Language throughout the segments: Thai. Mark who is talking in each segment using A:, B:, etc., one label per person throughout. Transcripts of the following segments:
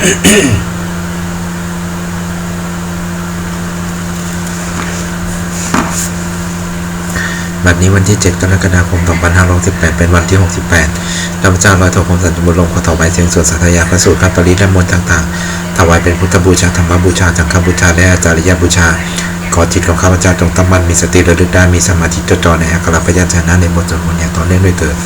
A: บัดนี้วันที่ 7 กรกฎาคม 2568 เป็นวันที่ 68ข้าพเจ้าร้อยโทคมสันติบุญลงขอถวายเสียงสวดสัทยาพระสูตรพระปริและมนต์ต่างๆ ถวายเป็นพุทธบูชาธรรมบูชาจังฆบูชา และอาจาริยบูชา ขอจิตของข้าพเจ้าจงตั้งมั่นมีสติระลึกได้มีสมาธิจดจ่อในอัคระพยัญชนะในบทสวดมนต์อย่างต่อเนื่องด้วยเถิด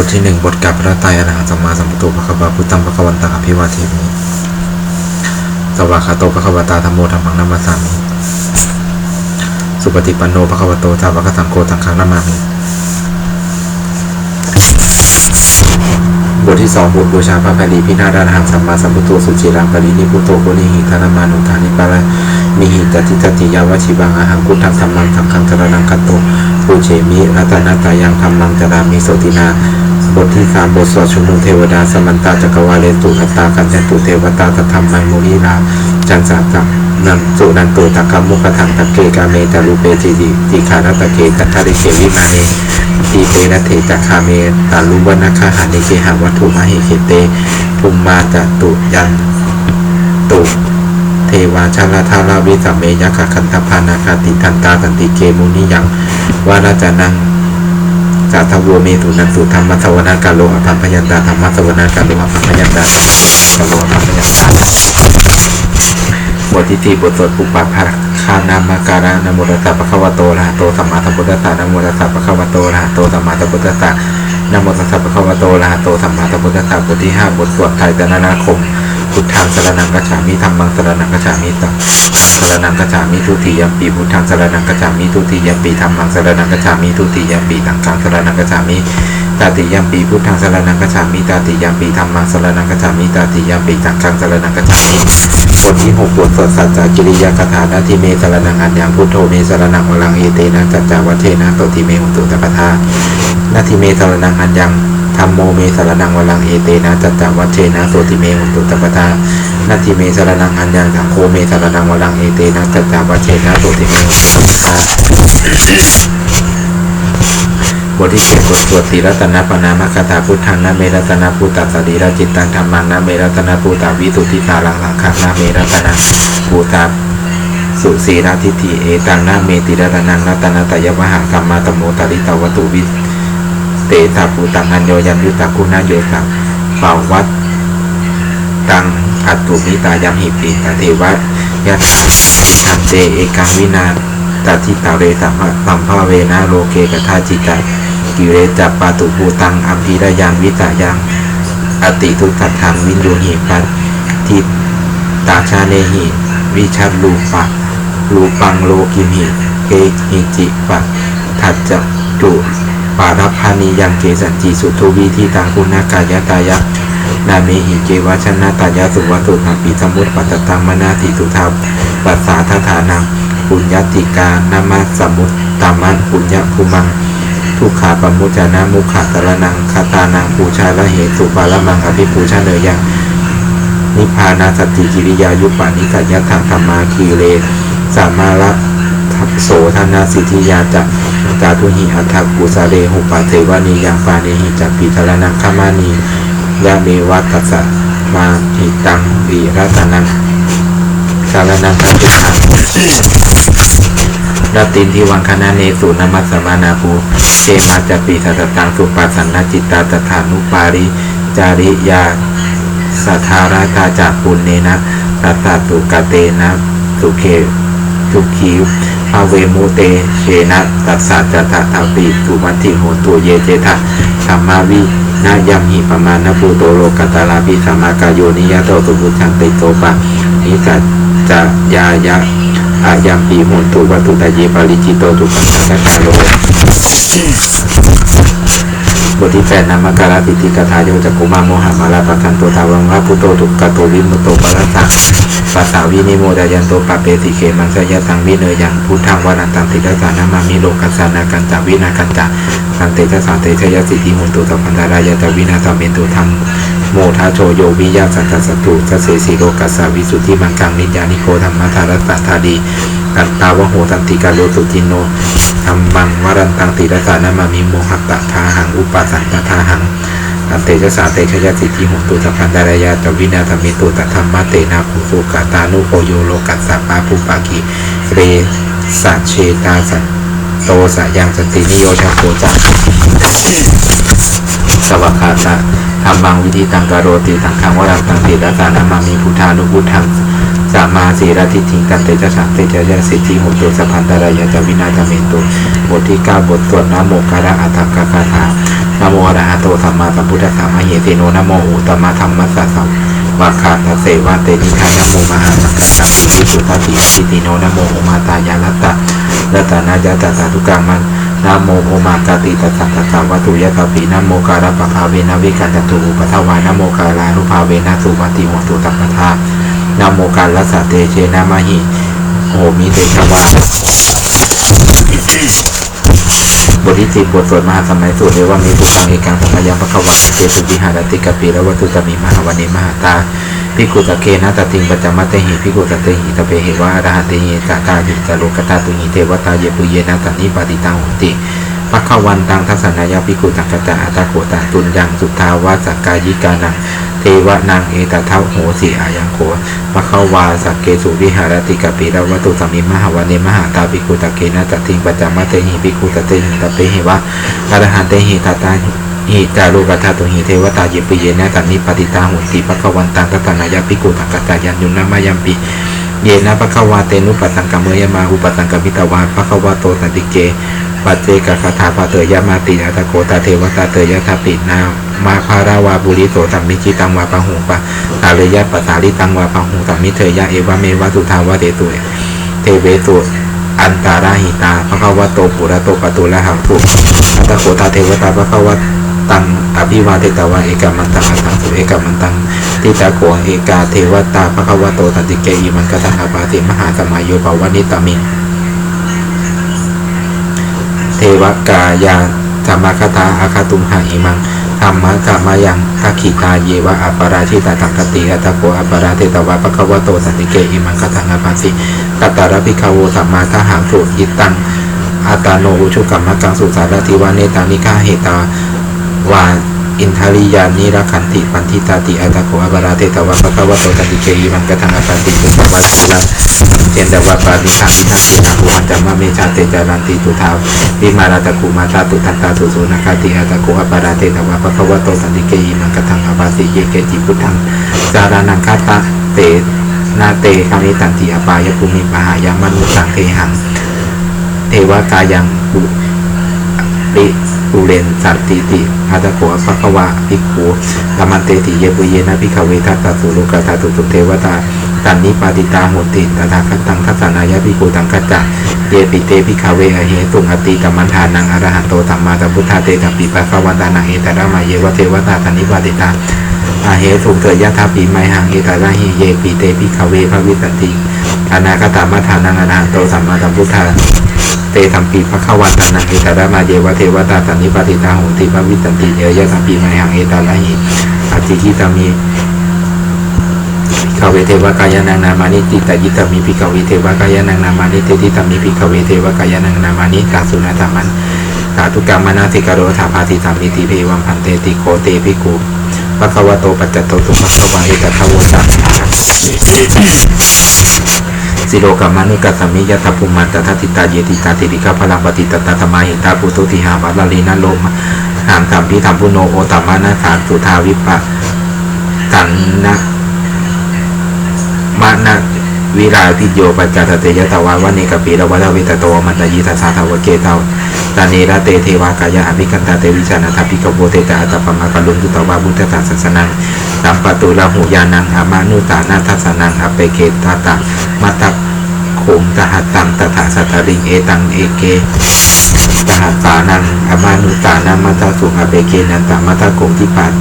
A: บทที่หนึ่งบทกับพระไตรอรหังสัมมาสัมพุทโธพระคัมภพุทธังพระควันตังอภิวาเทมิสวากขาโตพระคัมตาธรรมโมธรรมังนัมมาสามิสุปฏิปันโนพระคัมโตสาวกสังโฆทังขังนามามิบทที่สองบทบูชาพระแผ่นดินพินาศอรหังสัมมาสัมพุทโธสุจิรังปรินิพุทโธโกนิหิธนามานุธานิปาระนิหิตติตติยาวชิบังอาหังพุทธังธรรมังสังฆังจระนังคัตโตปูเชมิรัตนตายังธรรมังจรามิโสตินา บทที่สามบทสวดชุมนุมเทวดาสมันตาจักรวาเลตุอัตตากันจันตุเทวตาตธรรมไมมุนีราจันสาจักนันสุนันโตตะกัมมุขถังตะเกกาเมตาลุเปจิติติขานาตะเกตัทธาริเกวิมาเนทีเปนะเถจักคาเมตาลุวนาคาหานิเกหาวัตถุมหิเขเตภูมิมาจตุยันตุเทวาชาลาทาราวิสัมเมยคะคันธพานาคาติทันตาสันติเกมุนิยังวาราจานัง สาทวเมตุนันตุธรรมสวนากาโลอภัมพยันตาธรรมสวนากาโลอภัมพยันตาธรรมสวนากาโลอภัมพยันตาบทที่สี่บทสวดปุปปะภะคานามาการะนะโมตัสสะปะคะวะโตระหะโตสัมมาสัมพุทธัสสะนะโมตัสสะปะคะวะโตระหะโตสัมมาสัมพุทธัสสะนะโมตัสสะปะคะวะโตระหะโตสัมมาสัมพุทธัสสะบทที่ห้าบทสวดไตรตรณนาคม พุทธังสรนังกัจฉามิธรรมังสรนังกัจฉามิตังสรนังกัจฉามิทุติยมปีพุทธังสรนังกัจฉามิทุติยมปีธรรมังสรนังกัจฉามิทุติยมปีตังกังสรนังกัจฉามิตาติยมปีพุทธังสรนังกัจฉามิตาติยมปีธรรมังสรนังกัจฉามิตาติยมปีสังฆังสรนังกัจฉามิบทที่หกบทสวดสัจจกิริยาคาถานาทิเมสรนังอัญญังพุทโธเมสรนังวลังเอเตนะจัจจาวัเชนะตติเมหุตุตปะทานาทิเมสรนังอัญญัง ธรรมโมเมสารนังวลังเอเตนะจัจจาวัชเชนะโตติเมหุตุตปะทานาทิเมสารนังอัญญังสังโฆเมสารนังวลังเอเตนะจัจจาวัชเชนะโตติเมหุตุตปะทาบทที่เจ็ดบทสวดตีรัตนปนามคาถาพุทธังนะเมรัตนาภูตัสสดีราจิตตังธรรมังนะเมรัตนาภูตาวิสุทธิสารังสังขังนะเมรัตนาภูตาสุสีราทิฏฐิเอตังนะเมติรัตนังรัตนาตยวหังธรรมาตโมตาริตาวตุวิ เตตาภูตังอัญโยยัมยุตตาคุณาโยตังเป่าวัดตังอัตุมิตายัมหิปิตาเทวะยะถาทันเตเอกังวินาตัทิตาเรสัมภะสัมภาเวนะโลเกกทาจิตตกิเรจัปปาตุภูตังอัมพีระยังวิตายังอติทุกขัดทังวินยูหิปัตทิตาชาเนหิวิชัดลูปะลูปังโลกิมหิเกหิจิปะทัจจจุ ปารพานิยังเกสันจิสุทุวิที่ตังคุณากายตายะนาเมหิเกวชนะตายะสุวัตุนาปิสมุตปัตตังมนาติสุทาปัสสาทฐานังปุญญติกานามาสมุตตามันปุญญภูมังทุกขาปมุจานามุขะตระนังคาตานังปูชาละเหตุปาละมังอภิปูชาเนยยังนิพพานาสติกิริยายุปานิสัยยถังธรรมาคีเรสามาระทัพโสธนาสิทธิยาจัก จาทุหิอัฏฐกุสาเรหุปาเทวานียังปาเนหิจักปีทรนังคามานียาเมวัตตัสสะมาหิตังวีรัตนังสารนังสัจจุขังราตินทิวังคณะเนสุนมัสมานาภูเชมาจปีสัตตังสุปัสสันนจิตตาตถานุปาริจาริยาสัทธาราตาจากปุณเนนะตัตตุกเตนะสุเค ทุขีภาเวมุเตเชนะตัสสะจัตถาปิสุมัติโหตุเยเจทะธรรมาวินายัมหิปมาณภูโตโลกัตตาลาภิสัมมากายโยนิยะโตสุพุชังติโตปะนิสัจจะยายะอายังปีโหนตุวัตุตาเยปาริจิโตตุปัสสะกาโล บทที่แปดนามการาติติกถาโยจักกุมาโมหามาลาปะทันโตทาวังวะพุโตตุกะโตวิมุตโตปะรัสสะปัสสาวินิโมดายันโตปะเปสิเขมังสยะตังวิเนยังพุทธังวานันตังติรัสานามามิโลกัสสานากันจาวินากันจาสันเตชะสาเตชยสิทธิโหนตุสัพพันธารายะตวินาสเมนตุธรรมโมทาโชโยวิยาสัตตสัตตุสเสสีโลกัสสาวิสุทธิมังคังนิจานิโคธรรมธารัสสะธาดี กันตาวะโหตันติกาโลสุจินโนธรรมังวรันตังติรสานามามิโมหัตตะทาหังอุปาปัสสันตทาหังอันเตชะสาเตชะยะสิทธิหุตุสัพพันดารยาตวินาธมิตุตธรรมะเตนะภูสุกาตานุโพโยโลกัสสะปาภูปากีเรสัจเชตาสันโตสะยังสตินิโยชาโคจักสวัคาตะธรรมังวิธีตังกโรติตังคังวรังตังติตัสสานามามีพุทธานุพุทธัง สัมมาสีรทิฏฐิกันเตจะสังเตจะยะสิทธิหตุสัพพันตรายะจะวินาทเมตุบทที่เก้าบทสวดนะโมการะอัตถกคาถานโมอระหะโตสัมมาสัมพุทธัสสะมะเหสีโนนะโมอุตตมะธรรมสสะสัมวาคาตเสวะเตนิทานโมมหาสังกัสสะปิสุทัตติสิติโนนะโมอุมาตายาลัตตะรัตนายะตัสสะทุกังมันนะโมโอมากาติตัสสะตัสสะวัตุยะตาปินะโมการะปะภาเวนะวิกันตตุอุปทวานะโมกาลานุภาเวนะสุวัติโหตุตัปปทา นะโมกาลสเตเชนะมหิโหมิเตชวาบทที่สิบบทสวดมหาสมัยสูตรเรียกว่ามีสุขังเอกังสัมยังพระขวัตเตสุวิหารติกะปีและวัตุสมิมหาวันเนมหาตาพิกุตะเคนะตติงปัจจมัตเตหิพิกุตะเตหิตะเปหิวะอรหัตเตหิกาตาหิตะโลกตาตุหิเทวตาเยปุเยนะตันนิปาติตังหุติปัควันตังทัศนายาภิกุตังกตาอัตโกตาตุนยังสุทาวาสกายิกานัง เทวนางเอตเท้าโหสีอายังโขปัควาสักเกสุวิหารติกปีรวัตุสมิมหาวันเนมหาตาภิกขุตะเกนะจติงปัจจามัตเตหิภิกขุตะเตหิตะเปหิวะอรหันเตหิตาตาหิจารุกธาตุหิเทวตาเยปิเยนะตันนิปติตาหุติปัควันตังทัศนายาภิกุตังกตายันยุนามายัมปิเยนะปะคะวาเตนุปัสสังกเมยมาอุปสังกมิตวาปะคะวะโตสันติเกปัจเจกคาถาปะเตยะมาติอัตตโกตาเทวตาเตยะทาปินา มาคาราวาบุริโสตัมมิจิตังวาปะหุปะตาเลยะปะสาลิตังวาปะหุตัมมิเทยะเอวะเมวะตุทาวะเตตุเทเวตุอันตาราหิตาภะควะโตปุระโตปะตุละหังตุอัตโกตาเทวตาภะควะตังอภิวาเทตวะเอกามันตังอัตตังสุเอกามันตังทิตาโกเอกาเทวตาภะควะโตตันติเกอิมันกตังอาปาติมหาสมัยโยปวานิตามิงเทวกายาธรรมคตาอาคาตุมหาอิมัง ธรรมะกามายังทักขิตาเยวะอัปปราชิตาตังกติอัตโกอัปปราเทตวะปะคะวะโตสันติเกอิมังกตังอาปาติกัตตาระพิคาโวสัมมาทหังสุยิตังอาตาโนอุชุกรรมกังสุสารติวาเนตานิฆาเหตาวา อินทาริยานิรักขันติปันทิตาติอัตโกอัปราเทตวะปะคะวะโตตันติเกยมันกะทังอปันติสุตวัสสิลังเจนดวะปาติทามินาตินาหุอันจามะเมชาเตจารันติตุทาวิมาราตะกุมาตาตุทันตาสุสุนาคาติอัตโกอัปราเทตวะปะคะวะโตตันติเกยมันกะทังอปัสิเยเกจิพุทธังจารานังคาตาเตนาเตคามิตันติอปายภูมิปหายามนุสังเทหังเทวกายังบุริ ปุเรนสัตติติอาตะโกะภะคะวะภิกขุละมันเตติเยปุเยนะภิกขเวทัตตสุโลกตาตุตุเทวตาตันนิปาติตาโหติตถาคตังทัสสานายะภิกขุตังกัจจะเยปิเตภิกขเวอเหตุงอติกัมมันทานังอรหันโตธัมมาสัมพุทธาเตกัปปิภะคะวันตานังเอตระมาเยวเทวตาตันนิปาติตาอาเหตุงเถิดยะทาปิไมหังเอตระหิเยปิเตภิกขเวภวิสติอนาคตามัทานังอรหันโตสัมมาสัมพุทธา เตสัมปีพระขวันตานังเอตระมาเยวะเทวตาสันนิปติตาโหติภวิสันติเยยะสัมปีไมหังเอตาลหิอติกิตามีขเวเทวกายนังนามานิติตายิตามีพิขเวเทวกายนังนามานิเตติตามีพิขเวเทวกายนังนามานิกาสุนาธรรมันสาธุกรรมนาสิกโรธาภาติสามิติเพวัมพันเตติโคเตภิกุปะคะวะโตปัจจโตตุปัสสวะเอกทาวจัก สิโลกามานุกัสมิยะทัพุมันตทัติตาเยติตาติริกาพลังปฏิตตธรรมาหิตาปุตุติหาวัลลีนาโลมหามธรรมพิธรรมพุโนโอตมานาสาสุทาวิปะสันนะมานะวิราพิโยปัจจตเตยตวาวันิกปีระวัตวิตโตมันตยิทัสสาทวเกตาว ตาเนระเตเทวากายะอภิกันตาเตวิชานาทัพพิกโบเตตาอัตปมากลุงตุตวาบุตตาสัสนังสัมปตุลาหูยานังอามานุตานาทัสนังอเปเกตาตามาตักโขมตหัตตังตถาสัตตริงเอตังเอเกตหัตตานังอามานุตานามัตาสุขอเปเกนันตามัตตาโกมทิปัต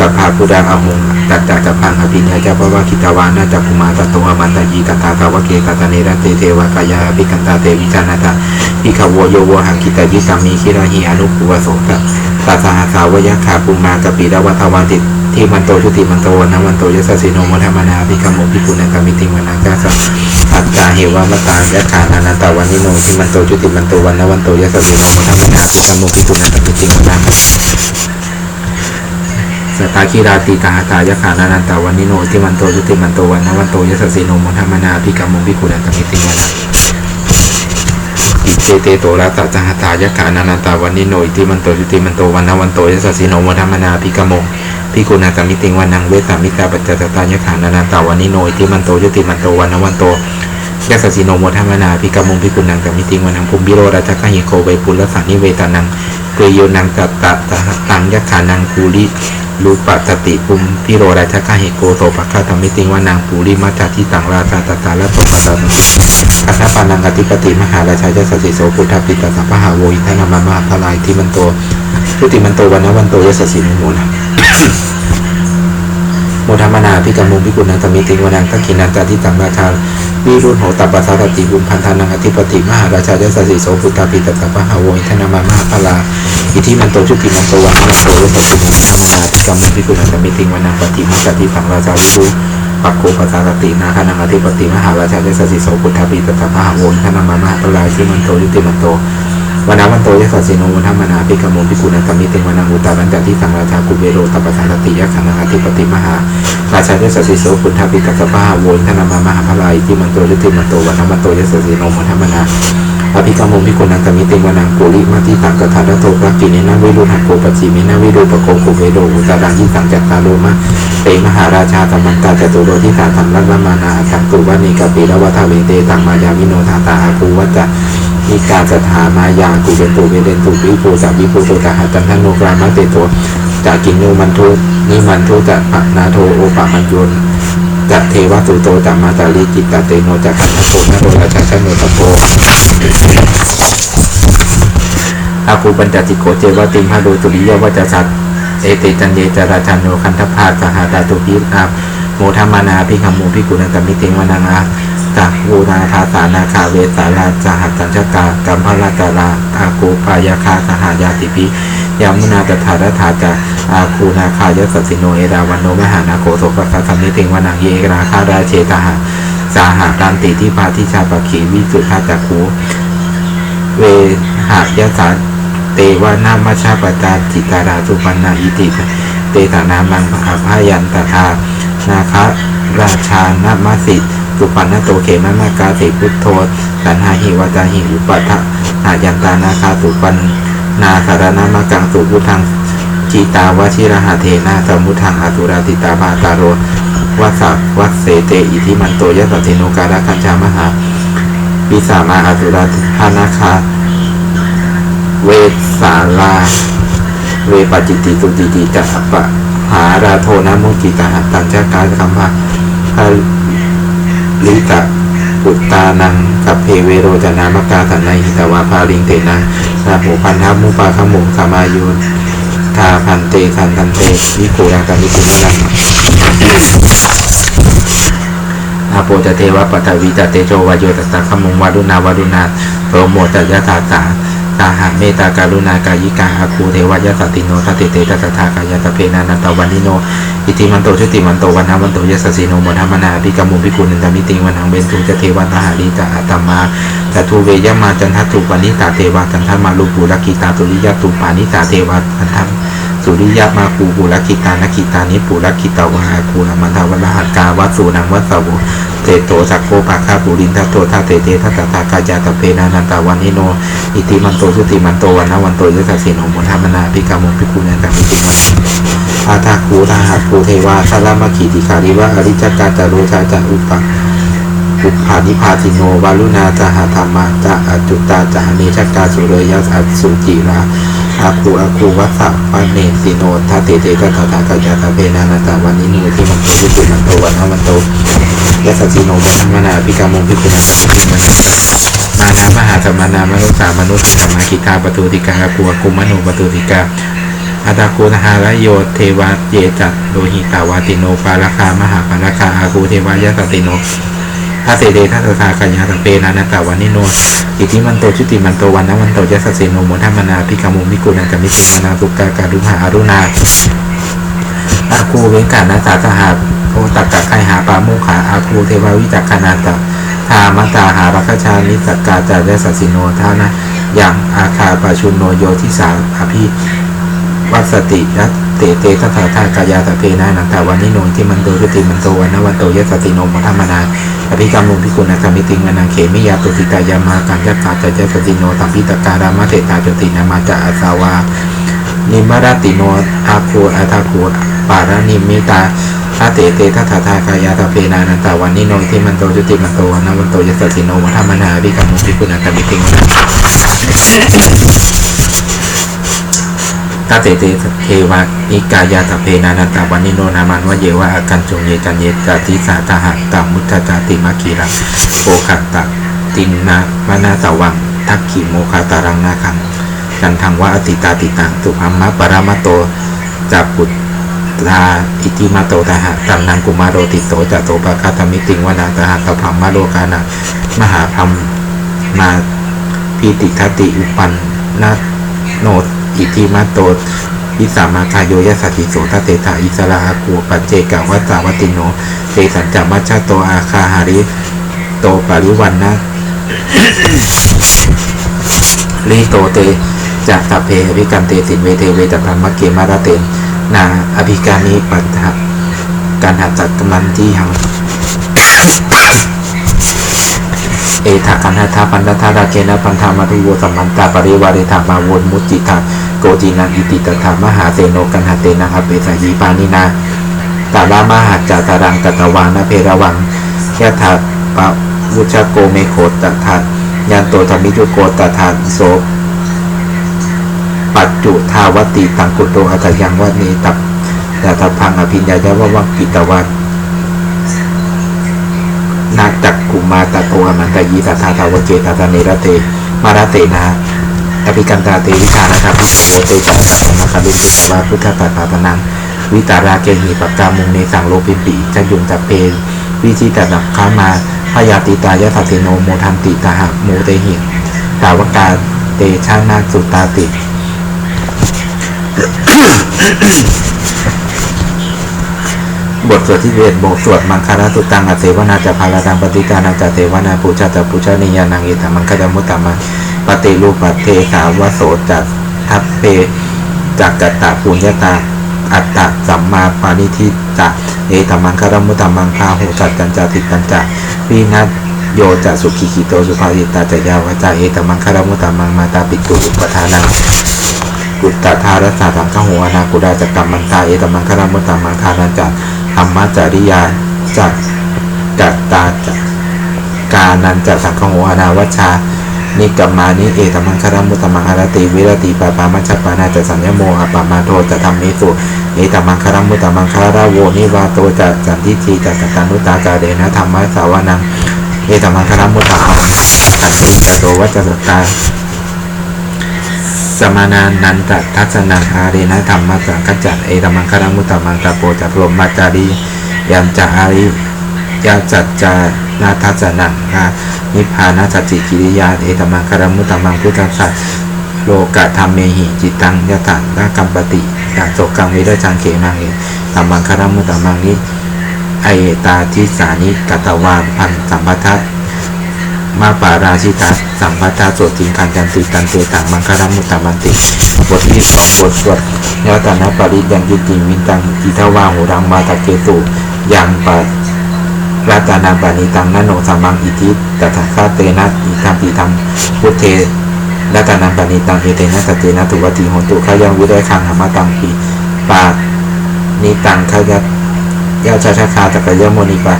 A: ตภาพุดังอหงตัตตะจะพังอภิญญาจะปะวะคิตาวานาจะภูมาตโตอมันตยีตถาคาวะเกตตาเนระเตเทวกายาภิกันตาเตวิจานาตาภิกขวโยวหังคิตายิสามีคิราหิอนุภูวโสตตัสสหสาวยะขาภูมากปิรวัตวันติที่มันโตชุติมันโตนะมันโตยสสสิโนมธรรมนาภิกขโมภิกุณกามิติมนาคาสอัตตาเหวามตายะขานานาตาวันนิโนที่มันโตจุติมันโตวันนวันโตยะสะเสโนมทัมมนาภิกขโมภิกุณาตปิติมนา สตตาคีราติกาหตายะขานานันตาวันนิโนติมันโตยุติมันโตวันนวันโตยสสสิโนมทัมมนาพิกรรมงพิกุณันตมิติวนาอิเจเตโตระตะจหตายะขานานันตาวันนิโนติมันโตยุติมันโตวันนวันโตยสสสิโนมทัมมนาพิกรรมงพิกุณันตมิติวานังเวสามิกาปัจจตตายะขานานันตาวันนิโนติมันโตยุติมันโตวันนวันโตยสสสิโนมทัมมนาพิกรรมงพิกุณันตมิติวานังภูมิโรราชกหิโกเวปุลลสันนิเวตานังเกยโยนังตัตตะตังยักขานังคูริ รูปัตติปุมพิโรราชกะเหโกโตปัคาธรรมิติงวานางปูริมัจจทิตังราชาตตาและโตปัตานุคัทปานังกติปติมหาราชายสสิโสพุทธปิตาสัพพหาโวอิทนามามาพลายที่มันโตทุติมันโตวันนวันโตยสสินุนะโมทามนาพิกรรมุงพิกุณังตมิติงวานังทักขินันตติตังราชา วิรุณโหตัปปัสสารติบุญพันธานังอธิปติมหาราชายสสิโสพุทธปิตตะพะหาวอิธนามามหาพลาอิทิมันโตชุติมันโตวันมันโตยสสินุโมทามนาพิกรรมุงพิกุณธรรมิติงวนังปฏิมัจจติสังราชาวิรุปักโกปัสสารตินาคานังอธิปติมหาราชายสสิโสพุทธปิตตะพะหาวอิธนามามหาพลาอิทิมันโตชุติมันโต วนาวันโตยสสสิโนวันธรรมนาภิกขโมภิกขุนันตมิเตวนาอุตารันจที่สังราชากุเบโรตัปปะสันติยักขังอธิปติมหาราชายสสสิโสพุทธปิกัสสะพาโวนธนามามหาพลายที่มันโตยุติมันโตวันวันโตยสสสิโนวันธรรมนาอภิกรรมภิกขุนันตมิเตวนากุลิมาทิตังกทัตโตปะกิเนนาวิรุหักโกปจิมินาวิรุปโกกุเบโรอุตารังยิสังจัตตาโลมาเตมหาราชาธรรมันตาจตุโรทิสาธรรมรัตนมานาสังตุวานิกปิรวัฏเวเตตังมายาวิโนทาตาอาภูวัจจะ มีการสถามายากุเบตุเวเดนตุวิภูสัพวิภูโตตหะตันทโนกรามาเตโตจากกินโนมันทุนิมันทุจัปะนาโทโอปะมันยนจัเทวสุโตจักมาตาลีจิตตเตโนจักขันธโตนโรราชาชโนตโตอาคูปัญจติโกเจวติมหาโดตุริยวัจสัตเอเตจันเยจราชันโนคันทพาสหาตาตุพิอาโมธรรมนาพิคัมโมพิกุณันตมิเตวนานา จากภูนาคาสานาคาเวสาราจหัสสัญชกากัมพราจาราอาคูปายาคาสหายาติปิยามุนาตถาตถาจาอาคูนาคายสสิโนเอราวันโนมหานาโคโสปะคาสัมมิเตงวนังเยกราคาราเชตาหาสาหาการติที่พาทิชาปขีวิสุทธาจักคูเวหายสาเตวนามาชาปตาจิตาราสุปันนาอิติเตตานามังอาภายันตถานาคาราชานามสิ สุปันนโตเขมะมากาเสพุทโธสันหาหิวาจาหิอุปัฏฐายันตานาคาสุปันนาสารนามากังสุพุทธังจีตาวชิรหาเทนาสมุทังอตุราติตาบาตาโรวัสสะวัสเสเตอิทิมันโตยะสัตถิโนการะคัญจามหาปิสามาอตุราธานาคา เวสาลา เวปจิตติสุติติจัปปะหาราโทนะมุกิตาหัตตัญจการคัมภะพา ลิตะปุตตานังกับเพเวโรจนามกาสันในหิตวาภาลิงเตนะนาโมพันธมุปาขมุสามายุนทาพันเตสันทันเตวิโกยังกามิคุมลังอาโปจเทวปัตวิจเตโจวายโยตตะขมุงวารุณาวารุณาโปรโมตยะตาตา ตาหะเมตตาการุณากายิกาอาคูเทวายสติโนทัติเตตัสสะทากายตเพนานันตวันนิโนอิติมันโตชุติมันโตวันนาวันโตยะสสีโนมทัมมนาภิกรรมุภิกุณันตมิติงวันหังเบนทุจะเทวันทหารีจะอาตมาจัตุเวยมาจันทัตุปานิตาเทวาจันทมาลุปุรกิตาตุริยตุปานิตาเทวาจันทัสุริยมาคูปุรกิตานกิตานิปุรกิตาวาคูลมันทาวรหัสกาวัสูนังวัสสวุ เตโตสักโกปาคาปุรินทัตโตทัตเตเตทัตตากายาตเพนานันตาวันนิโน อิติมันโตสุติมันโตวันนาวันโตยุสสีโนโมทัมมนาภิกรรมุภิกุณันตมิติงวันอาทาคูทาหาภูเทวาสารมขีติคาริวะอริจกาจารุชาจาอุปะอุปานิพาติโนวารุณาจาหาธรรมะจาอจุตาจาเนชกาสุเรยัสอัสุจิราอาคูอาคูวัสสะวันเนสิโนทัตเตเตกะทาทากายาตาเพนานาตาวันนิโนที่มันโตยุติมันโตวันนามันโต ยัสสิโนวันธรรมนาภิกามงภิกุณาภิกุมันมานามหาสมานามนุสามนุสสัมมาคิตาปตุติกาอาคูอาคูมโนปตุติกาอาตาคูนหารโยเทวะเยจัตโลหิตาวาติโนปาราคามหาปาราคาอาคูเทวายสติโนทัสเสเดทัสสากัญญาตเปนานาตาวันนิโนอิทิมันโตชุติมันโตวันนวันโตยสสเสโนโมทัมนาพิกามุมิกุณันตมิติมานาตุกากาลุหาอรุณาอาคูเวนกานาสาสหา โอตักกะไคหาปาโมขาอาคูเทวาวิจักขนาตาทามตาหารัคชานิสกกาจารยสัสิโนทานะอย่างอาคาปาชุนโนโยทิสาอภิวัสติยัตเตเตทัตถาทากายาตะเพนานันตาวันนิโนที่มันโตยติมันโตวันนวันโตยสติโนมธรรมนาอภิกรรมุพิกุณธรรมิติงอนังเขมิยาตุติตายามาการยัตตาจยสติโนตัมพิตการามะเทตาจตินามาจะอาสาวานิมรติโนอาโคอาทาโคปารานิมิตา ทาเตเตทัตถาทากายาตะเพนานันตาวันนิโนที่มันโตจุติมันโตนนวันโตยสติโนมธรรมนาอภิกรรมมุพิกุณธรรมิติงนังตาเตเตเทวะนิกายาตเพนานาตาวันนิโนนามันวะเยวะอากันจงเยจันเยจาติสาตาหัตตามุตตจาติมาคีรังโภคัตตตินนามนาตวังทักขิโมคาตารังนาคังกันทังวะอติตาติตังสุภัมมะปรามะโตจับปุต ตาอิติมาโตตาหะตังนังกุมารโรติโตจะโตปะคาตมิติงวนาตาหะตพัมมะโลกานังมหาพัมมาพีติทติอุปันนาโนตอิทิมาโตวิสามาคายโยยสัตติโสทเตถาอิสระอากูปัจเจกวัจจาวติโนเตสัญจามัชชาโตอาคาหาริโตปาริวันนะลิโตเตจากสัพเพอภิกรรมเตสินเวเทเวตพัมมะเกมาราเตน นาอภิการนิปัฏฐะการหัดจัดกำลังที่หังเอทาคันธทาปันธาราเกนะปันธามาทุโวสัมมันตาปริวาริธามาวนมุจิตาโกจินังอิติตถามหาเสโนกันหเตนังอเปสยีปานินาตาลามหาจาตารังกัตวานะเพระวังยะถาปะวุชโกเมโคตถายันโตธรรมิจุโกตถาโส จุทาวติตังกุโตอัตยังวันีตับยาตพังอภิญญายะวะวังกิตวันนาจักกุมาตะโตอมันตยีตถาทาวเจตาตาเนรเต มาราเตนะอภิกันตาเตวิชานะครับพิโสเตจัตตะสมคารุณิสวาพุทธตถาตนังวิตาราเกหิปักกามุงในสังโลปิปิจัยุงจัเพนวิจิตรนักขามาพยาติตายะทัตเตโนโมทันติตาหะโมเตหิตาวกาเตชานาสุตาติ บทสวดที่เรียนบทสวดมังคาราสุตังอเสวนาจะพาราดังปฏิกานาจะเสวนาปูชาจะปูชานิยานังเอตมังคดามุตตมังปฏิรูปเทสาวโสจัตทัพเพจักกตะปุญญาตาอัตตะสัมมาปานิทิจะเอตมังคดามุตตมังพาหูจัตตัญจาติตัญจาวินัสโยจะสุขีขิโตสุภาริตาจะยาวจาเอตมังคดามุตตมังมาตาปิตุอุปทานัง กุตตาทารัสสาถังขหัวนากุดาจักกรรมันตาเอตมังคารมุตตามังทานันจักธรรมจาริยาจักจัตตาจักกานันจักสังขหัวนาวัชานิกรรมานิเอตมังคารมุตตมังอารติวิรติปาปามัชฌปานาจะสัญญโมอปามาโทจะทำเมสุเอตมังคารมุตตมังคาราโวนิวาโตจะสันทิทีจะกตันุตากาเดนะธรรมะสาวนังเอตมังคารมุตตมังสันติจะโตวัจจสตา สมานานันตทัศนังอาเรนะธรรมะสังกัจจเอตมังคารามุตตมังตาโปจะพรมมาจารียามจะอาริยาจัจจานาทัศนังนานิพพานาสัจจิกิริยาเอตมังคารามุตตมังพุทธสัจโลกะธรรมเมหิจิตังยะตังนากัมปติยาโสกังวิรจังเขมังเอธรรมังคารามุตตมังนิไอตาทิสานิกัตวานพันสัมปทัต มาปาราชิตาสัมพัทาโสติงคันจันติตันเตตังมังคารามุตตมันติบทที่สองบทสวดยาตานะปริยังยุติมินตังอิทวาหูรังมาตะเกตุยังปะรัตนาปานิตังนโนสัมมังอิทิตถาคาเตนะอิทัมปิทังพุทเทรัตนาปานิตังเอเตนะสตเตนะตุวติโหตุขายังวิได้คังหามาตังปีปานิตังขยัตยาชาชาคาตะกะยะโมนิปะ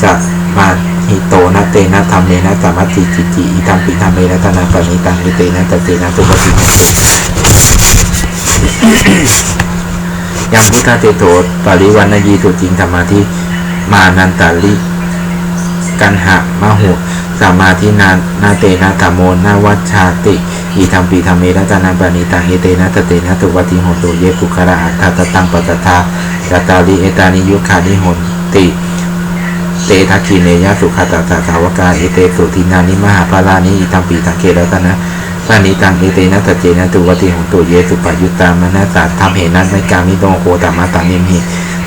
A: สัมา หิโตนะเตนะธรรมเนนะสามัตติจิจิอิทัมปิธรรมเมนะตนาปานิตังเอเตนะตเตนะตุวติโหตุยังพุทธเตโตปริวันนยีสุจิงธรรมาทิมานันตาลิกันหะมะหุสามาธินานาเตนะธรรมโมนาวัชชาติอิธรรมปีธรรมเมรัตนาปานิตังเอเตนะตเตนะตุวัติโหตุเยปุคาระอัตถตตังปัสสทาตาลิเอตานิยุคานิโหนติ เตทักขีเนยสุขตตาสาวกาเอเตสุทินานิมหาภาลานิอิธรรมปีตังเกรัตนะปานิตังเอเตนะตเจนะตุวติของตุเยสุปยุตตามนาตาทำเหตุนั้นไม่กามิโตโคตามาตังนิมหิ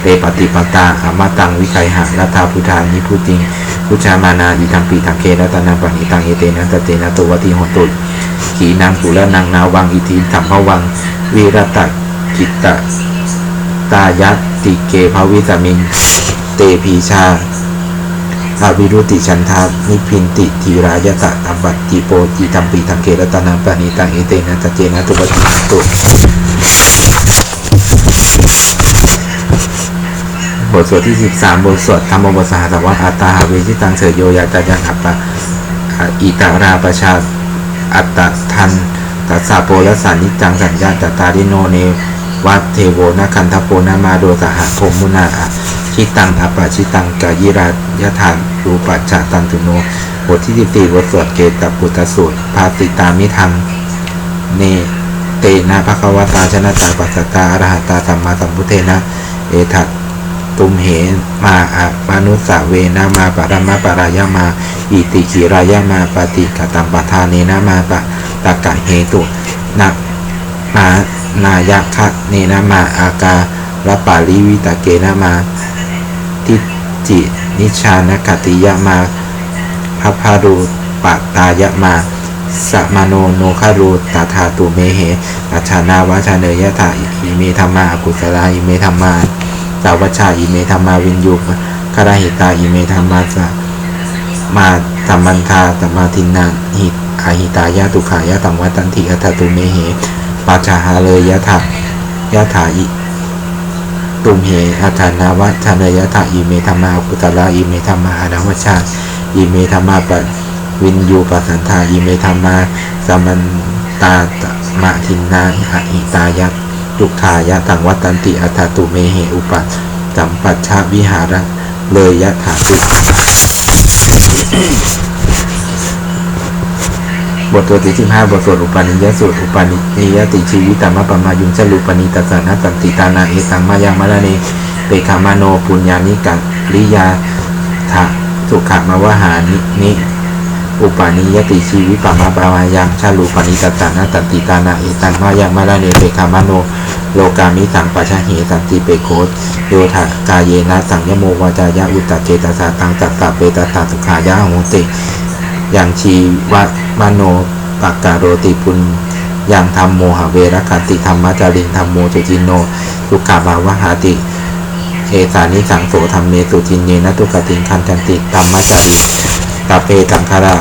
A: เตปฏิปตาอามาตังวิไคหะรัตาพุทธานิพุจริงพุชามานาอิทังปีทังเครัตนาปานิตังเอเตนะตเจนะตุวติของตุขีนางกุลนางนาวังอิทิสัมภวังวิรตะกิตตะตายัตติเกภวิตามินเตพีชา อาวิรุติชันทานิพินติทีรายตะตัมปัตติโปติตัมปีทังเกรตนาปานิตังเอเตนะตะเจนะตุปตินะตุบทสวดที่ 13 บทสวดธรรมบทสหัสวัตอัตตาหาเวชิตังเสยโยยาตายังอัปปะอิตาราประชาอัตตะทันตัสสะโปละสานิจังสัญญาตตาริโนเนวัตเทโวนะคันทโปนามาโดสหะโพมุนาอะ ชิตังอปปะชิตังกายิรายะทานรูปัจจตันตุโนบทที่ 14บทสวดเกตปุตตสูตร ภาติตามิทังเนเตนะภควตาชนะตาปัสสตาอรหัตตาสัมมาสัมพุทเทนะ เอทัตตุมเหมาอะมนุสสเวนะมาปะรมะปะรายามา อิติขีรายามาปฏิกตัมปทานเนนะมาปะตะกะเหตุนะมานายะคะเนนะมาอากาลปาลิวิตะเกนะมา ทิจินิชานกติยะมาพัพารูปะตายะมาสะมาโนโนคารูตาธาตุเมเหอัชานาวชาเนยยะถาอิเมธรรมาอกุศลาอิเมธรรมาสาวชาอิเมธรรมาวินยุคาราหิตาอิเมธรรมาสะมาตัมมันทาตัมาทินนาหิตอาหิตายะตุขายะตัมวัตันติอัตตุเมเหปัจจหาเลยยะถายะถาอิ ตุมเหอัฏนาวะชาเนยะถาอิเมธรรมาอกุตละอิเมธรรมาอนาวชาอิเมธรรมาปะวินยูปัสสันธาอิเมธรรมาสมันตาตมะทินนาอหิตายะตุขายะตังวัตันติอัตตุเมเหอุปัสัมปัชชาวิหาระเลยยะถาตุ บทตัวที่สิบห้าบทสวดอุปาณิยสูตรอุปาณิยติชีวิตามะปะมายุงชลุปนิตัสสะนันติตานาเอตังมายังมะละเนเปคามาโนปุญญานิกังลิยาทะสุขามวหานินิอุปาณิยติชีวิตปามาปะมายังชลุปนิตัสสะนันติตานาเอตังมายังมะละเนเปคามาโนโลกามิสังปัชชะเหสันติเปโคตโยธากายเยนะสังยโมวาจายะอุตตเจตสาตังจัตตะเปตตาสุขายะโหติ อย่างชีวะมโนปักกาโรติปุญยังธรรมโมหะเวรคัติธรรมจาริงธรรมโมจุจินโนทุกขามาวหาติเอสานิสังโสธรรมเมสุจินเยนะตุกติงคันจันติธรรมจาริตาเปสังคารา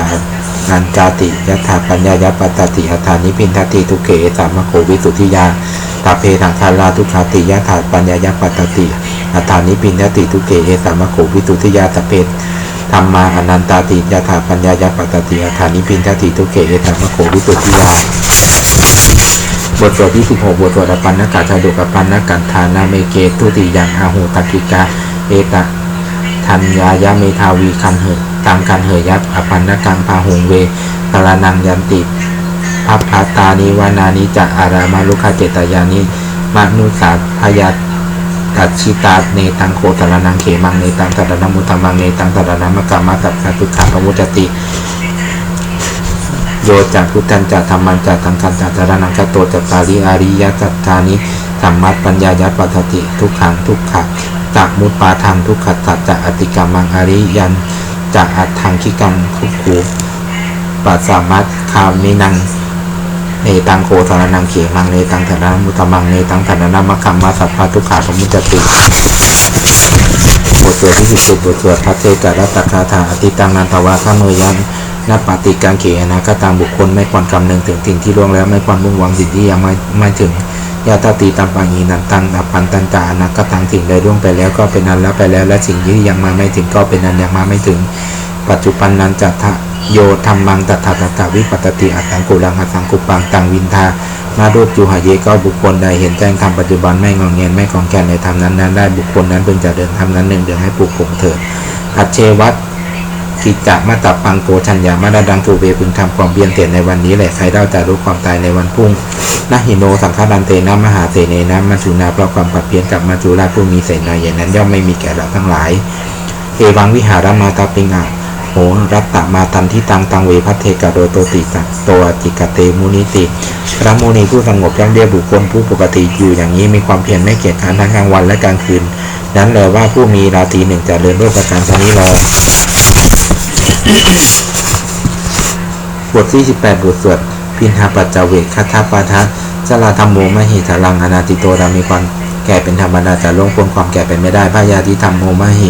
A: นันจาติยถาปัญญายปัตติอัฏฐานิพินทติทุเขสามโควิสุทธิยาตาเพสังคาราทุขาติยถาปัญญายปัตติอัฏฐานิพินทติทุเขสามโควิสุทธิยาตาเพ รรมาอนันตาติยถาปัญญายปัตติอัฏฐานิพินทติทุเขเอตัมโควิสุทธิยาบทสวดที่16บทสวดอปันนกาชาดุกปันนกันธานาเมเกตุติยังอาหูตกิกาเอตะทัญญายะเมทาวีคันเหตามคันเหยยับอปันนกังพาหงเวตระนังยันติพัพพาตานิวานานิจะอารามาลุคาเจตยานิมานุสาพยา ตัดชิตาเนตังโคตระนังเขมังเนตังตระนัมุตมังเนตังตระนัมกามาตับสัตุขาปมุจติโยจากพุทธันจัตธรรมันจัตทังคันจัตตระนังกโตจัตตาริอาริยจัตตานิสัมมัตปัญญายปัตติ ทุกขังทุกขะจากมุตปาทางทุกขตัจจะอติกรรมังอาริยันจากอัตถังคิกังทุกขูปัสสามัตคามินัง เนตังโคสารนังเขมังเนตังธนามุตมังเนตังธนานามัคคัมมาสัพพะทุกขาสมุจติบทสวดที่สิบเจ็ดบทสวดพัทเทกะรัตคาถาอติตังนันทวะขโมยันนับปฏิกังเขนะก็ตามบุคคลไม่ควรคำนึงถึงสิ่งที่ล่วงแล้วไม่ควรมุ่งหวังสิ่งที่ยังไม่ไม่ถึงยาตาตีตามปังอีนันตังอัปปันตันจานะก็ตังสิ่งใดล่วงไปแล้วก็เป็นนั้นแล้วไปแล้วและสิ่งที่ยังมาไม่ถึงก็เป็นนั้นยังมาไม่ถึง ปัจจุบันนันจัตถะ โยธรรมังตัทธตถาวิปัตติอัตตังกุลังอัตตังกุปังตังวินทามารูปจูหะเยก็บุคคลใดเห็นแจ้งธรรมปัจจุบันไม่งองเงียนไม่ของแก่นในธรรมนั้นนั้นได้บุคคลนั้นเพึงจะเดินธรรมนั้นหนึ่งเดือนให้ปลูกผมเถิดอัจเชวัตกิจจะมาตับปังโกชัญญามาดาดังทูเวพึงทำความเบียนเตียนในวันนี้แหละใครเล่าจะรู้ความตายในวันพรุ่งนาหิโนสังฆดันเตนะมหาเสเนนะมัจจุนาเพราะความปัดเพี้ยนกับมัจจุราผู้มีเสนาอย่างนั้นย่อมไม่มีแก่เราทั้งหลายเอวังวิหารมาตาปิงอ โหรัตตมาตันที่ตังตังเวพัทเทกะโดโตติสัตโตอจิกเตมุนิติพระมุนีผู้สงบย่อมเรียกบุคคลผู้ปกติอยู่อย่างนี้มีความเพียรไม่เกียจค้านทั้งกลางวันและกลางคืน นั้นเลยว่าผู้มีราตรีหนึ่งจะเริญด้วยประการชนี้รอบทที่ 18 บทสวดพินหาปัจจเวกคัทธปาทะจลาธรรมโมมหิทลังอนาติโตรามีความ แก่เป็นธรรมดาจะล่วงพ้นความแก่เป็นไม่ได้พยาธิธรรมโมมหิ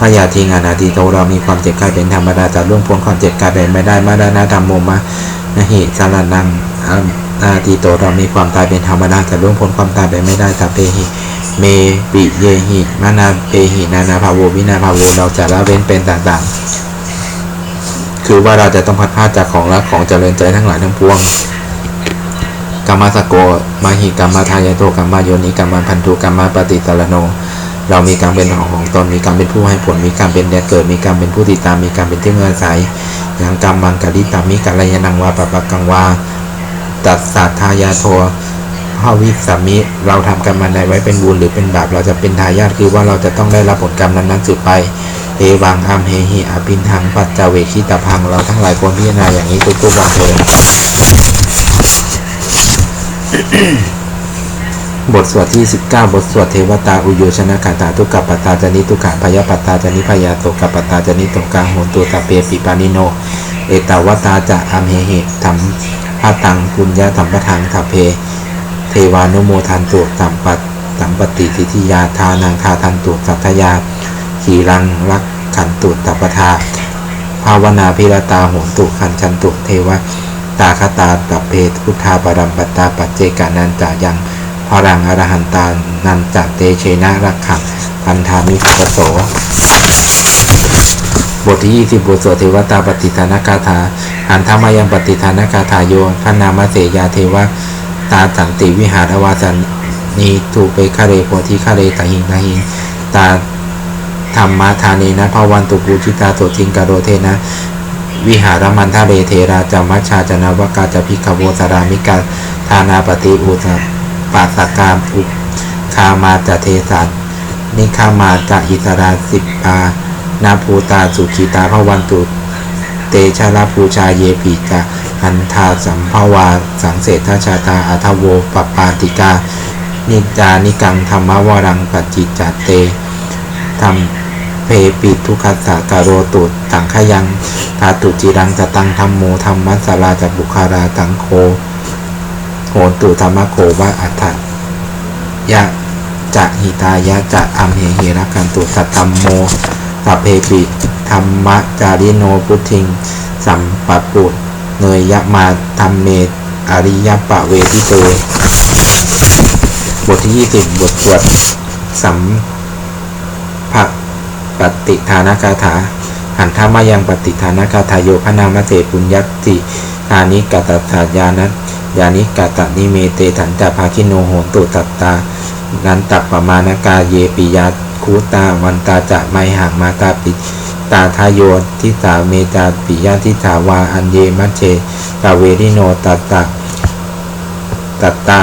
A: พยาธิงานาทีโตเรามีความเจ็บไข้เป็นธรรมดาจะล่วงพ้นความเจ็บไข้เป็นไม่ได้มาดานาธรรมโมมะหิสารนังอาทีโตเรามีความตายเป็นธรรมดาจะล่วงพ้นความตายเป็นไม่ได้สัพเพหิเมปิเยหิมานาเปหินานาภาโววินาภาโวเราจะละเว้นเป็นต่างๆ คือว่าเราจะต้องพัดพาจากของรักของเจริญใจทั้งหลายทั้งปวง กรรมสโกมาหิกรรมทายโตกรรมโยนิกรรมพันธุกรรมปฏิตรโน เรามีกรรมเป็นของของตนมีกรรมเป็นผู้ให้ผลมีกรรมเป็นแดนเกิดมีกรรมเป็นผู้ติดตามมีกรรมเป็นที่เมื่ออาศัยอย่างกรรมมังกริตามิกัลยานังวาปะปะกังวาตัดสัตทายาโทหาวิสามิเราทำกรรมใดไว้เป็นบุญหรือเป็นบาปเราจะเป็นทายาทคือว่าเราจะต้องได้รับผลกรรมนั้นๆสืบไปเอวังอัมเฮหิอภินทังปัจจเวคิตาพังเราทั้งหลายควรพิจารณาอย่างนี้ทุกๆวันเถิด บทสวดที่ 19 บทสวดเทวตาอุโยชนะคาตาทุกขปตาจนิทุกขพยปตาจนิพยาโตกปตาจนิตกาโหนตุตาเปปิปานิโน เอตาวตาจะอัมเหเหธรรมพาตังปุญญาธรรมปทังทาเพ เทวานุโมทันตุสัมปัตสัมปติทิทิยาทานังคาทันตุสัทยา ขีรังรักขันตุตัปทาภาวนาพิรตาโหนตุขันชันตุเทว ตาคตาตัพเพพุทธาปรัมปตาปัจเจกานันจะยังพรังอรหันตานันจะเตเชนะรักขังพันธามิสุปโส บทที่ 20 บทสวดเทวตาปฏิทานกาถาหันธรรมายังปฏิทานกาถาโยพระนามเสยาเทวตาสันติวิหารวาสันนีถูเปคาเรโพธิคาเรตหิงนาหิงตาธรรมมาทานีนะภวันตุปูชิตาโสทิงกาโรเทนะ วิหารมันทะเลเทราจามัชชาจนาวกาจพิกโวสารามิกาทานาปฏิอุตปัสกามอุคามาจะเทสันนิคามาจะอิสราสิปานาภูตาสุขีตาพวันตุเตชะลาภูชาเยปิจาอันทาสัมภวาสังเสทชาตาอัทโวปปาติกา นิจานิกังธรรมวรังปจจิจจเตธรรม เพปิทุคัสสะกโรตุสังขยังทาตุจิรังจตังธรรมโมธรรมัสาราจับุคาราตังโคโหนตุธรรมโควะอัฏฐยะจะหิตายะจะอัมเหเหระกันตุสัตธรรมโมสัพเพปิธรรมะจาริโนพุทิง สัมปะปุตเนยยะมาธรรมเมอริยปะเวทิเต บทที่ 20 บทสวดสัมภะ ปฏิทานกาถาหันธามายังปฏิทานกาถาโยพนามเสปุญญติอานิกาตถายานัยานิกาตนิเมเตถันตาภาคิโนโหตุตัตตานันตัปปมานกาเยปิยาคูตาวันตาจะไมหังมาตาปิตาทายโยทิสาเมตาปิยาทิสาวาอันเยมัชเชตาเวริโนตัตตาตัตตา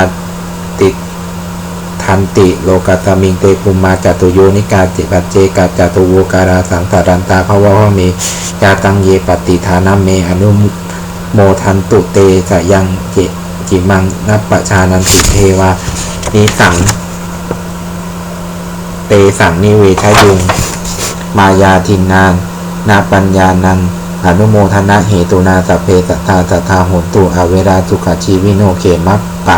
A: ทันติโลกัตมิงเตปุมมาจตุโยนิกาจิปัจเจกาจตุโวการาสังสารันตาภวะวะเมยาตังเยปฏิทานาเมอนุโมทันตุเตจะยังเจจิมังนัปปชานันติเทวานิสัง เตสังนิเวทยุง มายาทินนานนาปัญญานังอนุโมทนะเหตุนาสเพสัทธาสัทธาโหนตุอเวราสุขชีวิโนเขมัปปะ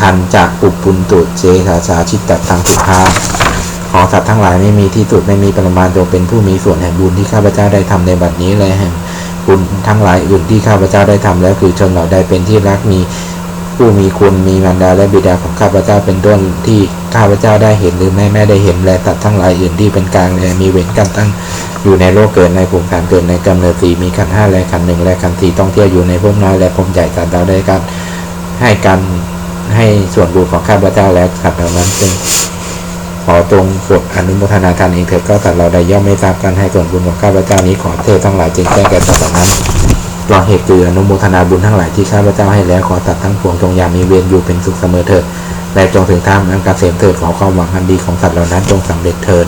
A: ทันจากอุปุนตุเจสาสาชิตตทังสุภาของสัตว์ทั้งหลายไม่มีที่สุดไม่มีปรมาณจงเป็นผู้มีส่วนแห่งบุญที่ข้าพเจ้าได้ทำในบัดนี้และแห่งบุญทั้งหลายอื่นที่ข้าพเจ้าได้ทำแล้วคือชนเหล่าใดเป็นที่รักมีผู้มีคุณมีมารดาและบิดาของข้าพเจ้าเป็นต้นที่ข้าพเจ้าได้เห็นหรือไม่แม่ได้เห็นและสัตว์ทั้งหลายอื่นที่เป็นกลางและมีเวรกันตั้งอยู่ในโลกเกิดในภูมิการเกิดในกำเนิดสี่มีขันห้าและขันหนึ่งและขันสี่ต้องเที่ยวอยู่ในภพน้อยและภพใหญ่สัตว์เราได้กันให้กัน ให้ส่วนบุญของข้าพเจ้าแล้วสัตว์เหล่านั้นจึงขอตรงกดอนุโมทนาการเองเถิดก็สัตว์เราได้ย่อมไม่ทราบการให้ส่วนบุญของข้าพเจ้านี้ขอเทศทั้งหลายจึงแจ้งแก่สัตว์เหล่านั้นเพราะเหตุคืออนุโมทนาบุญทั้งหลายที่ข้าพเจ้าให้แล้วขอสัตว์ทั้งปวงจงอย่ามีเวรอยู่เป็นสุขเสมอเถิดและจงถึงท่ามอันกเกษมเถิดขอความหวังอันดีของสัตว์เหล่านั้นจงสำเร็จเถิด